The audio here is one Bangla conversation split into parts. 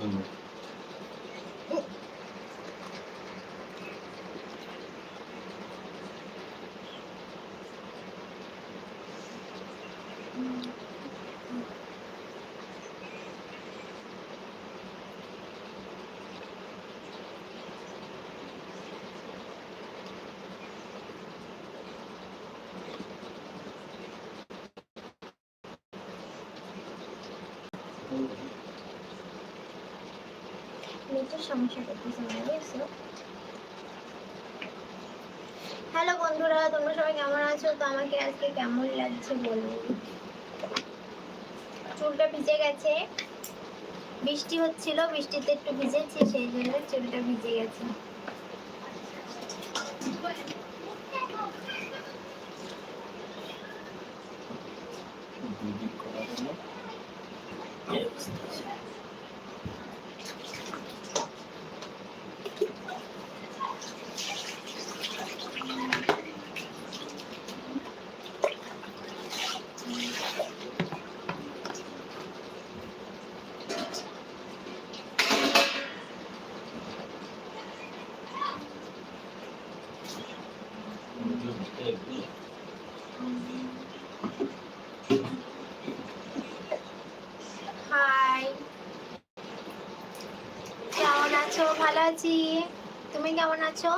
Дякую. সমস্যা করতেছে মনে বুঝছ? হ্যালো বন্ধুরা তোমরা সবাই কেমন আছো? তো আমাকে আজকে কেমন লাগছে বলব চুলটা ভিজে গেছে। বৃষ্টি হচ্ছিল বৃষ্টিতে একটু ভিজেছি সেই জন্য চুলটা ভিজে গেছে। হাই কেমন আছো? ভালো আছি। তুমি কেমন আছো?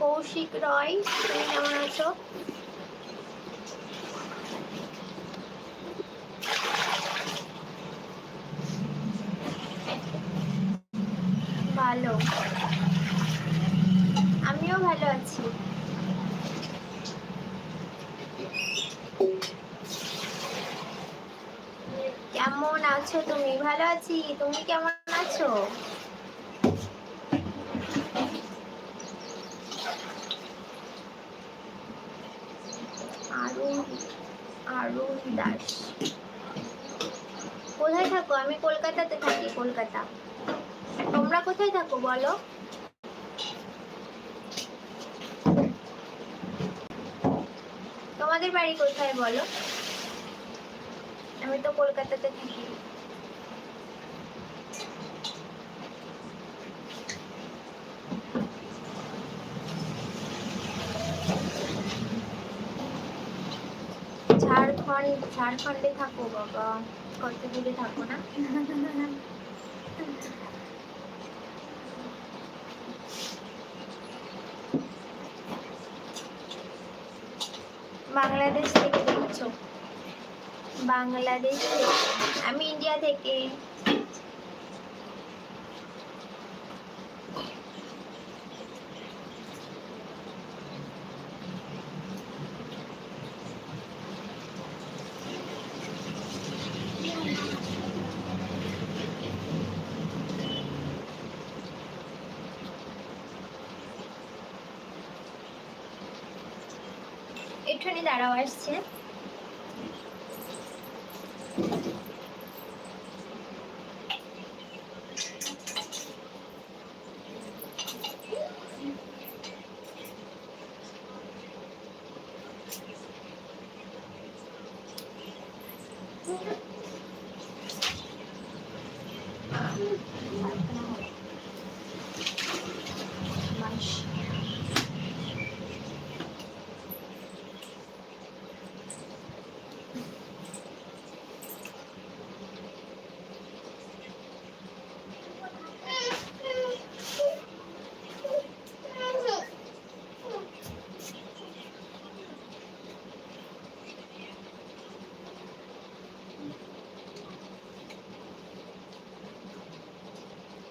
কৌশিক রয় তুমি কেমন আছো ভালো আমিও ভালো আছি কেমন আছো তুমি ভালো আছি। তুমি কেমন আছো? আরুণ আরুণ কোথায় থাকো? আমি কলকাতাতে থাকি, কলকাতা। তোমরা কোথায় থাকো বলো? তোমাদের বাড়ি কোথায় বলো? আমি তো কলকাতাতে থাকি। ঝাড়খণ্ড থাকো বাবা কত দূরে থাকো না। বাংলাদেশ থেকে দেখছ? বাংলাদেশ থেকে। আমি ইন্ডিয়া থেকে।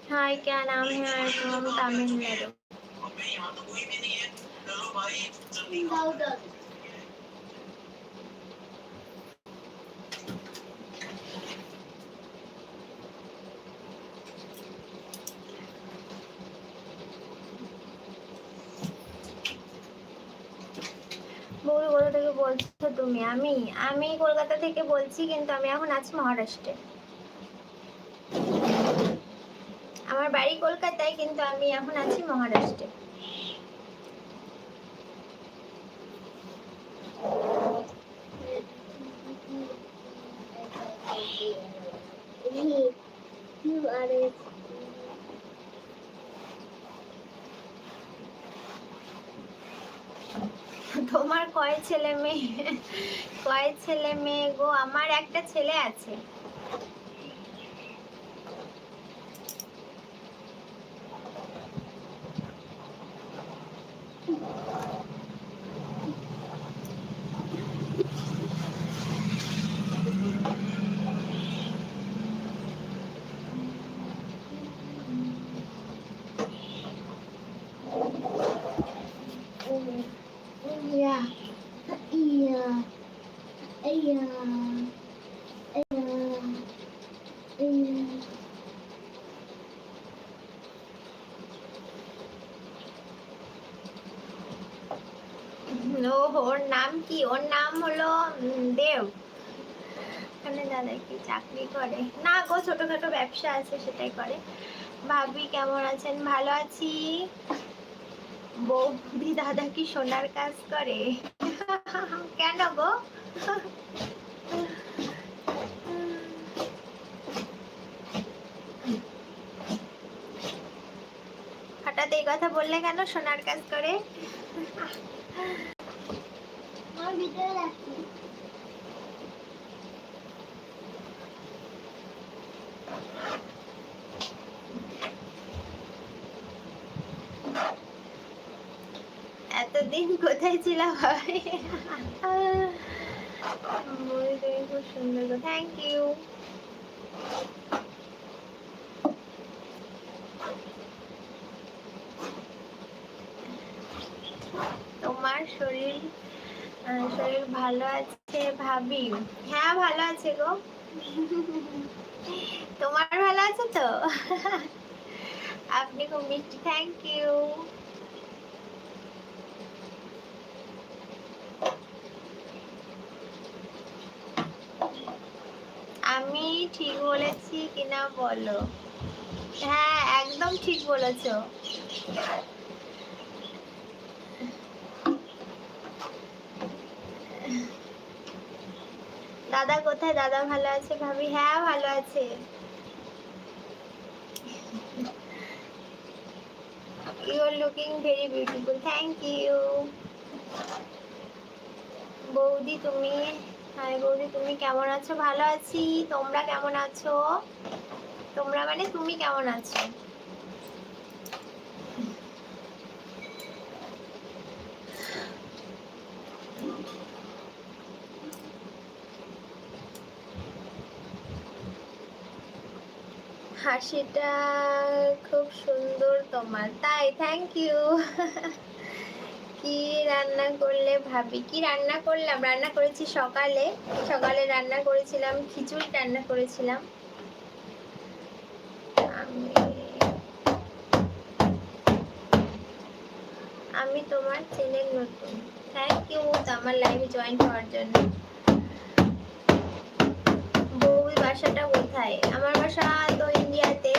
हाय क्या नाम है मैं फ्रॉम तमिलनाडु বৌদি কোথা থেকে বলছো তুমি আমি আমি কলকাতা থেকে বলছি কিন্তু আমি এখন আছি মহারাষ্ট্রে কলকাতায়, কিন্তু আমি এখন আছি মহারাষ্ট্রে। তোমার কয় ছেলে মেয়ে? কয় ছেলে মেয়ে গো? আমার একটা ছেলে আছে। ও ওর নাম কি? ওর নাম হলো দেব। ওখানে দাদা কি চাকরি করে? না গো, ছোটখাটো ব্যবসা আছে, সেটাই করে। ভাবি কেমন আছেন? ভালো আছি? বৌদি দাদা কি সোনার কাজ করে। কেন গো? হঠাৎ এই কথা বললে কেন সোনার কাজ করে? ভিতরে এতদিন কোথায় ছিল ভাই খুব সুন্দর থ্যাংক ইউ তোমার শরীর শরীর ভালো আছে ভাবি? হ্যাঁ ভালো আছে গো। তোমার ভালো আছে তো? আপনি খুব মিষ্টি থ্যাংক ইউ আমি ঠিক বলেছি কিনা বলো? হ্যাঁ একদম ঠিক বলেছ। দাদা কোথায়? দাদা ভালো আছে ভাবি? হ্যাঁ ভালো আছে। You are looking very beautiful thank you বৌদি, তুমি? হাই বৌদি তুমি কেমন আছো? ভালো আছি। তোমরা কেমন আছো? তোমরা মানে তুমি কেমন আছো? হাসিটা খুব সুন্দর তোমার। তাই থ্যাংক ইউ কি রান্না করলে ভাবি? কি রান্না করলাম? রান্না করেছি সকালে। সকালে রান্না করেছিলাম, খিচুড়ি রান্না করেছিলাম। আমি তোমার চ্যানেল নতুন। থ্যাংক ইউ আমার লাইভে জয়েন হওয়ার জন্য। বউই বাসাটা কোথায়? আমার বাসা তো ইন্ডিয়াতে।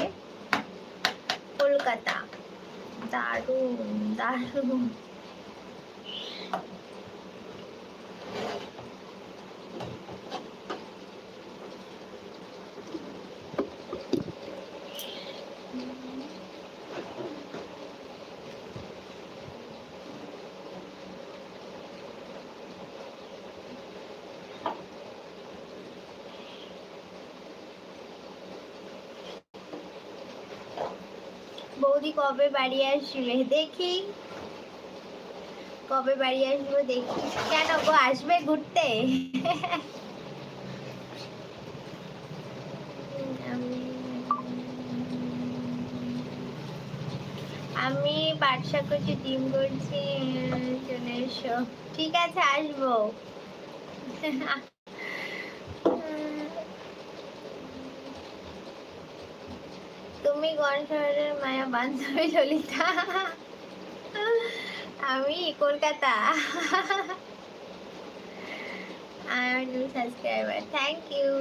কলকাতা। দারুণ দারুণ বৌদি কবে বাড়ি আসবে? দেখি। কবে বাড়ি আসব দেখি। কেন গো, আসবে ঘুরতে? আমি পাটশা করছি ডিম করছি চলে এসো। ঠিক আছে, আসব। তুমি কোন মায়া বান্ধবী ললিতা। আমি কলকাতা। আমার নিউ সাবস্ক্রাইবার থ্যাংক ইউ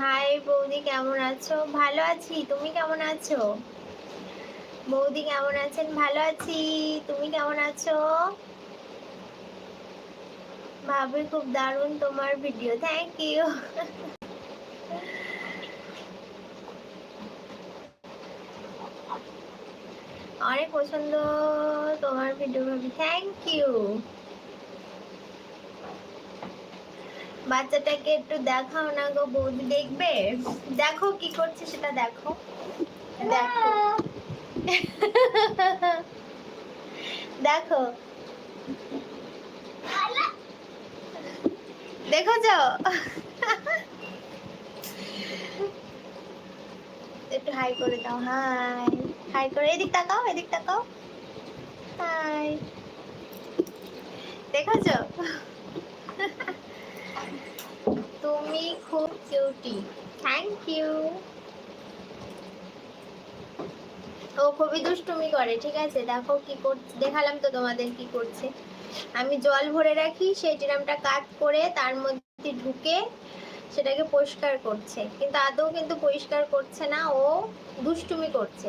বৌদি, কেমন আছো? ভালো আছি, তুমি কেমন আছো? বৌদি, কেমন আছেন? ভালো আছি, তুমি কেমন আছো? ভাবি, খুব দারুণ তোমার ভিডিও থ্যাংক ইউ অনেক পছন্দ তোমার ভিডিও ভাবি থ্যাংক ইউ বাচ্চাটাকে একটু দেখাও না গো, বৌদি দেখবে? দেখো কি করছে সেটা দেখো। দেখো। দেখো। দেখেছ? একটু হাই করে দাও, হাই। হাই করে, এদিক তাকাও এদিক তাকাও। হাই। দেখেছ? তুমি খুব কিউটি থ্যাংক ইউ ও খুবই দুষ্টুমি করে ঠিক আছে? দেখো কি করছে দেখালাম তো তোমাদের কি করছে। আমি জল ভরে রাখি সেই ড্রামটা কাট করে তার মধ্যে ঢুকে সেটাকে পরিষ্কার করছে। কিন্তু আদৌ কিন্তু পরিষ্কার করছে না ও দুষ্টুমি করছে।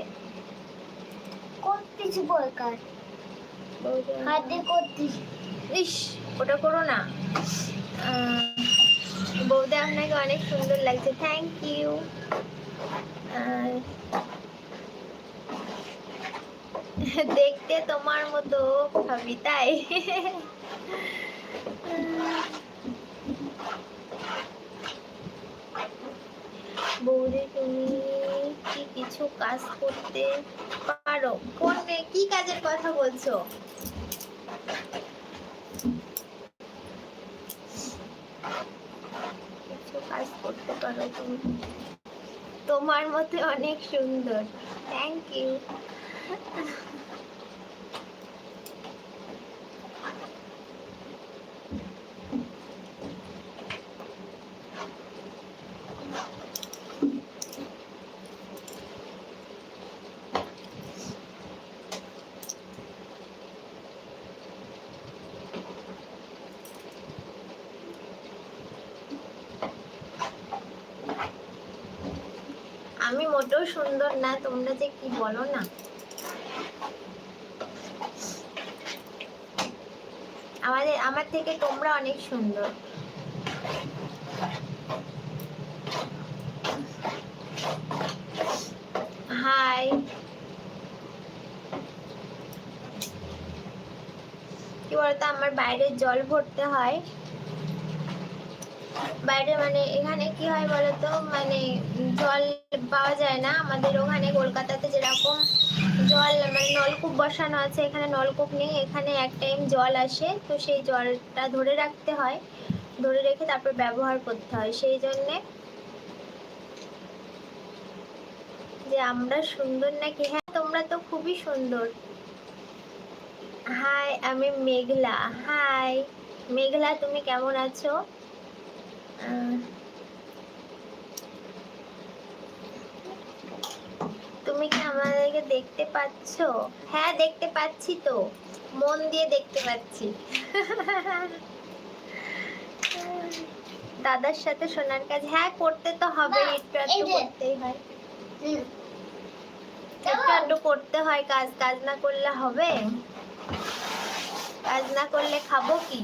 করতেছি পরকার হাতে করতেছি ইস ওটা করো না। আহ, বৌদি আপনাকে অনেক সুন্দর লাগছে। থ্যাংক ইউ দেখতে তোমার মতো ভাবি তাই বৌদি, তুমি কি কিছু কাজ করতে পারো? কোন কি কাজের কথা বলছো? কিছু কাজ করতে পারো তুমি। তোমার মতে অনেক সুন্দর। থ্যাংক ইউ আমি মোটেও সুন্দর না, তোমরা যে কি বলো না। আমাদের, আমার থেকে তোমরা অনেক সুন্দর। হাই। কি বলতো, আমার বাইরে জল ভরতে হয়। বাইরে মানে এখানে কি হয় বলতো মানে জল পাওয়া যায় না। আমাদের ওখানে কলকাতাতে যেরকম জল মানে নলকূপ বসানো আছে, এখানে নলকূপ নেই, এখানে এক টাইম জল আসে, তো সেই জলটা ধরে রাখতে হয়, ধরে রেখে তারপর ব্যবহার করতে হয়। সেই জন্যে যে আমরা সুন্দর নাকি? হ্যাঁ তোমরা তো খুবই সুন্দর। হাই আমি মেঘলা। হাই মেঘলা, তুমি কেমন আছো? তুমি কি আমাদেরকে দেখতে পাচ্ছ? হ্যাঁ দেখতে পাচ্ছি তো। মন দিয়ে দেখতে পাচ্ছি। দাদার সাথে সোনার কাজ। হ্যাঁ করতে তো হবে। একটু একটু করতেই হয়। একটু একটু করতে হয়। কাজ কাজ না করলে হবে? কাজ না করলে খাব কি?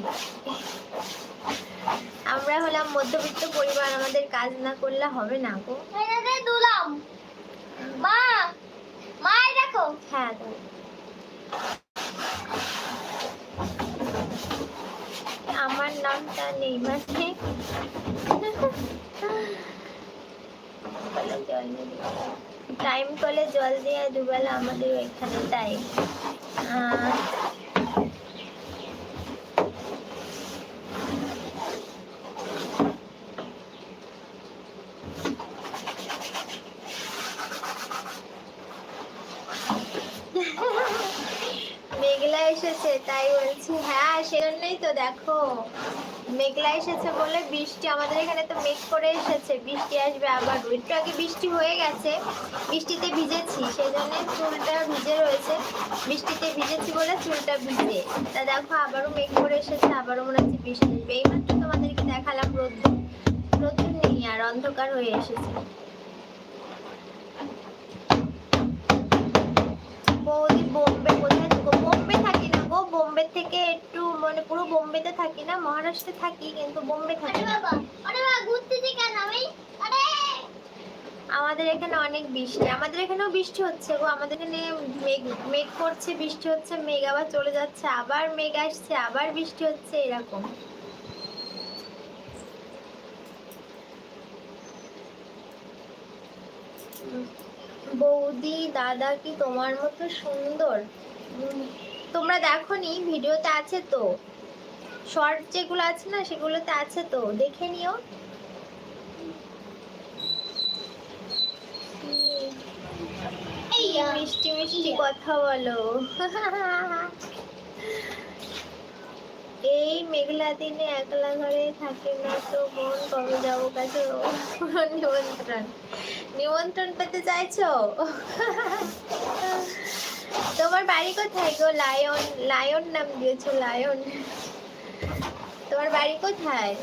আমরা হলাম মধ্যবিত্ত পরিবার। আমাদের কাজ না করলে হবে না গো। দুলাম। মা মা দেখো। হ্যাঁ। আমার নামটা নেই। মানে টাইম কলে জল দিয়ে দুবেলা আমাদের ওইখানে তাই আহ, মেঘলা এসেছে তাই বলছি হ্যাঁ সেজন্যই তো দেখো মেঘলা এসেছে বলে বৃষ্টি আমাদের এখানে তো মেঘ করে এসেছে। বৃষ্টি আসবে আবার। একটু আগে বৃষ্টি হয়ে গেছে। বৃষ্টিতে ভিজেছি সেই জন্য চুলটা ভিজে রয়েছে। বৃষ্টিতে ভিজেছি বলে চুলটা ভিজে। তা দেখো, আবারও মেঘ করে এসেছে, আবারও মনে হচ্ছে বৃষ্টি আসবে। এইমাত্র তোমাদেরকে দেখালাম রোদ্দুর প্রচুর নেই আর অন্ধকার হয়ে এসেছে। বৌদি বোম্বে কোথায়? বোম্বে থাকি গো বোম্বে থেকে একটু মানে পুরো বোম্বেতে থাকি না মহারাষ্ট্রে থাকি কিন্তু বোম্বে থাকি। না আমাদের এখানে অনেক বৃষ্টি আমাদের এখানেও বৃষ্টি হচ্ছে গো আমাদের এখানে মেঘ মেঘ করছে বৃষ্টি হচ্ছে মেঘ আবার চলে যাচ্ছে আবার মেঘ আসছে আবার বৃষ্টি হচ্ছে এরকম। বৌদি দাদা কি তোমার মতো সুন্দর? উম, দেখো নি ভিডিওতে আছে তো। শর্ট যেগুলো আছে না সেগুলোতে আছে তো। দেখে নিও। এই মিষ্টি মিষ্টি কথা বলো। এই মেঘলা দিনে একলা ঘরে থাকে না তো মন কবে যাব কাছে? নিমন্ত্রণ। নিমন্ত্রণ পেতে চাইছো? তোমার বাড়ি কোথায় গো? লায়ন লায়ন নাম দিয়েছ, লায়ন। তোমার বাড়ি কোথায়?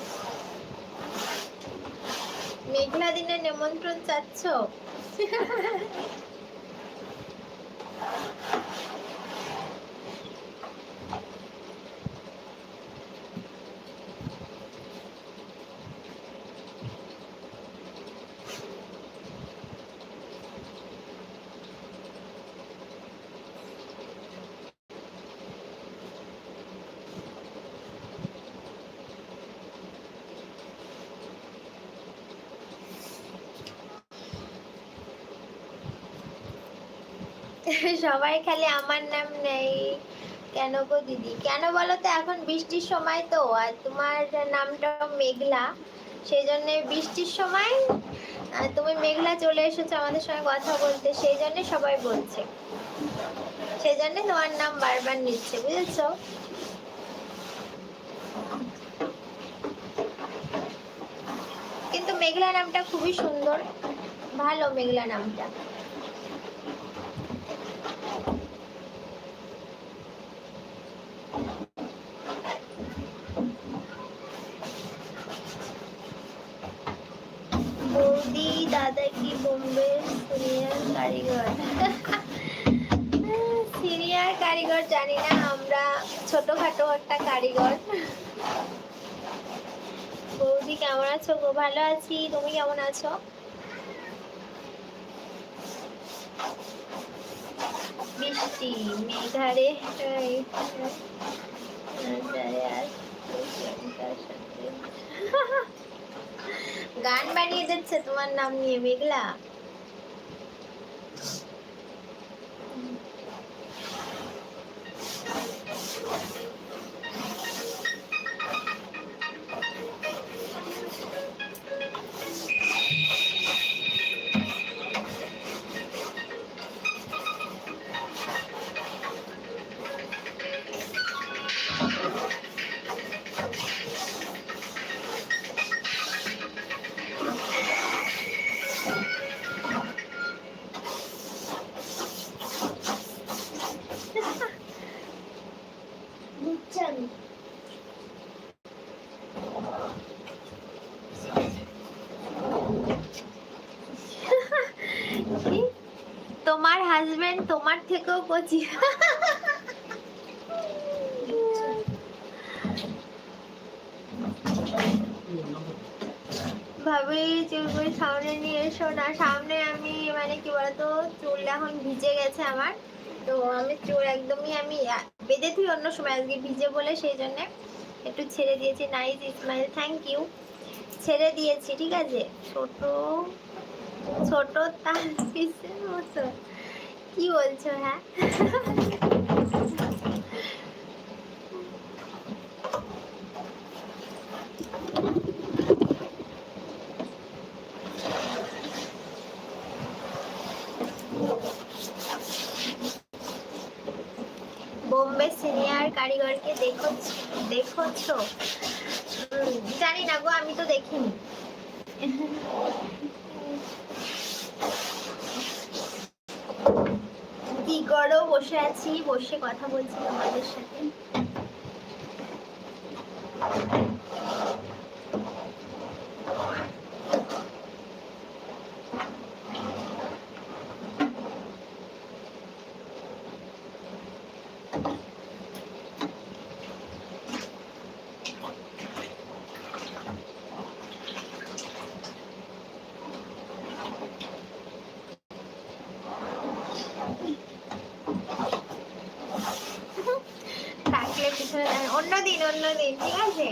মেঘলা দিনে নিমন্ত্রণ চাচ্ছ? সবাই খালি আমার নাম নেই। কেন গো দিদি? কেন বলো তো এখন বৃষ্টির সময় তো, আর তোমার নামটা মেঘলা। সেই জন্য বৃষ্টির সময় তুমি মেঘলা চলে এসেছ আমাদের সঙ্গে কথা বলতে সেই জন্য সবাই বলছে। সেই জন্য তোমার নাম বারবার নিচ্ছে, বুঝেছ? কিন্তু মেঘলা নামটা খুবই সুন্দর। ভালো মেঘলা নামটা বৌদি দাদা কি বোম্বে সিরিয়ার কারিগর সিরিয়ার কারিগর জানি না আমরা ছোটখাটো একটা কারিগর। বৌদি, কেমন আছো? গো, ভালো আছি। তুমি কেমন আছো? বৃষ্টি মেঘারে গান বানিয়ে দিচ্ছে তোমার নাম নিয়ে, মেঘলা। তোমার থেকেও কচি। ভাবি চুলগুলি সামনে নিয়ে এসো না। সামনে আমি মানে কি বলতো, চুল এখন ভিজে গেছে আমার। তো আমি চুল একদমই আমি বেঁধে থুই অন্য সময়, আজকে ভিজে বলে সেই জন্য। একটু ছেড়ে দিয়েছি। নাইস ইসমাইল থ্যাংক ইউ ছেড়ে দিয়েছি, ঠিক আছে? ছোট ছোট তার মতো। কি বলছো হ্যাঁ? বোম্বে সিনিয়র কারিগরকে দেখো দেখছ? জানি না গো আমি তো দেখিনি কি করো বসে আছি বসে কথা বলছি আমাদের সাথে অন্য দিন অন্য দিন ঠিক আছে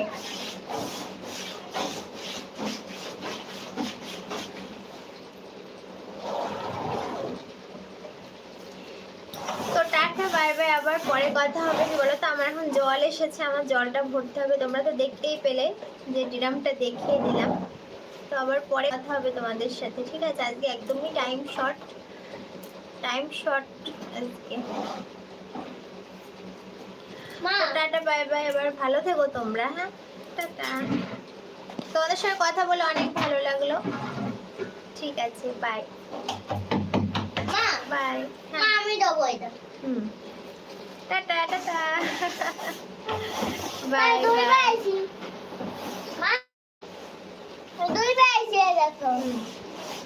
তো টাটা বাই বাই আবার পরে কথা হবে কি বলো তো আমার এখন জল এসেছে আমার জলটা ভরতে হবে। তোমরা তো দেখতেই পেলে যে ডিরামটা দেখিয়ে দিলাম। তো আবার পরে কথা হবে তোমাদের সাথে ঠিক আছে? আজকে একদমই টাইম শর্ট টাইম শর্ট আজকে। মা! টাটা বাই বাই এবার ভালো থেকো তোমরা হ্যাঁ? টাটা। তোমাদের সাথে কথা বলে অনেক ভালো লাগল। ঠিক আছে বাই। মা! বাই হ্যাঁ। আমি দেবো এটা। হুম। Tata tata. Bye bye. দুই এই দেখো।